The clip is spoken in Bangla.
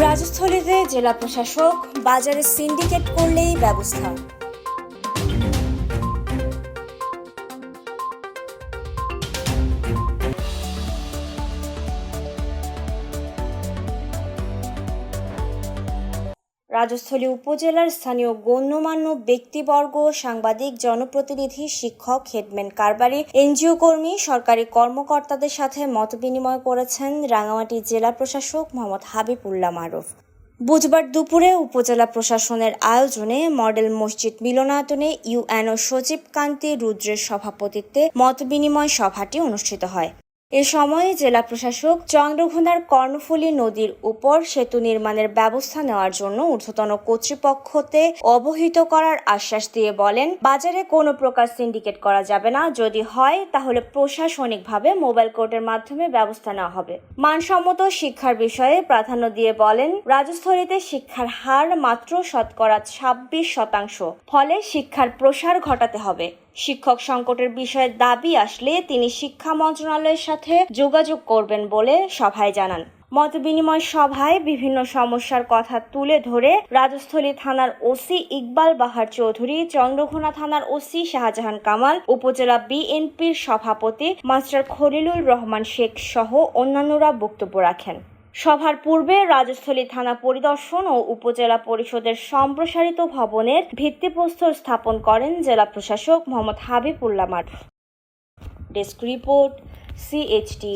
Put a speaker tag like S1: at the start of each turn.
S1: রাজস্থলীতে জেলা প্রশাসক বাজারে সিন্ডিকেট করলেই ব্যবস্থা। রাজস্থলী উপজেলার স্থানীয় গণ্যমান্য ব্যক্তিবর্গ, সাংবাদিক, জনপ্রতিনিধি, শিক্ষক, হেডম্যান, কারবারি, এনজিও কর্মী, সরকারি কর্মকর্তাদের সাথে মতবিনিময় করেছেন রাঙামাটি জেলা প্রশাসক মোহাম্মদ হাবিবুল্লাহ মারুফ। বুধবার দুপুরে উপজেলা প্রশাসনের আয়োজনে মডেল মসজিদ মিলনায়তনে ইউএনও সচিব কান্তি রুদ্রের সভাপতিত্বে মতবিনিময় সভাটি অনুষ্ঠিত হয়। এ সময়ে জেলা প্রশাসক চন্দ্রঘোনার কর্ণফুলী নদীর উপর সেতু নির্মাণের ব্যবস্থা নেওয়ার জন্য ঊর্ধ্বতন কর্তৃপক্ষতে অবহিত করার আশ্বাস দিয়ে বলেন, বাজারে কোনো প্রকার সিন্ডিকেট করা যাবে না। যদি হয়, তাহলে প্রশাসনিকভাবে মোবাইল কোর্টের মাধ্যমে ব্যবস্থা নেওয়া হবে। মানসম্মত শিক্ষার বিষয়ে প্রাধান্য দিয়ে বলেন, রাজস্থলীতে শিক্ষার হার মাত্র শতকরা ছাব্বিশ শতাংশ। ফলে শিক্ষার প্রসার ঘটাতে হবে। শিক্ষক সংকটের বিষয়ে দাবি আসলে তিনি শিক্ষা মন্ত্রণালয়ের সাথে যোগাযোগ করবেন বলে সভায় জানান। মতবিনিময় সভায় বিভিন্ন সমস্যার কথা তুলে ধরে রাজস্থলী থানার ওসি ইকবাল বাহার চৌধুরী চন্দ্রঘোনা থানার ওসি শাহজাহান কামাল, উপজেলা বিএনপির সভাপতি মাস্টার খলিলুর রহমান শেখ সহ অন্যান্যরা বক্তব্য রাখেন। সভার পূর্বে রাজস্থলী থানা পরিদর্শন ও উপজেলা পরিষদের সম্প্রসারিত ভবনের ভিত্তিপ্রস্তর স্থাপন করেন জেলা প্রশাসক মোহাম্মদ হাবিবুল্লাহ মার ডেস্ক রিপোর্ট সিএইচটি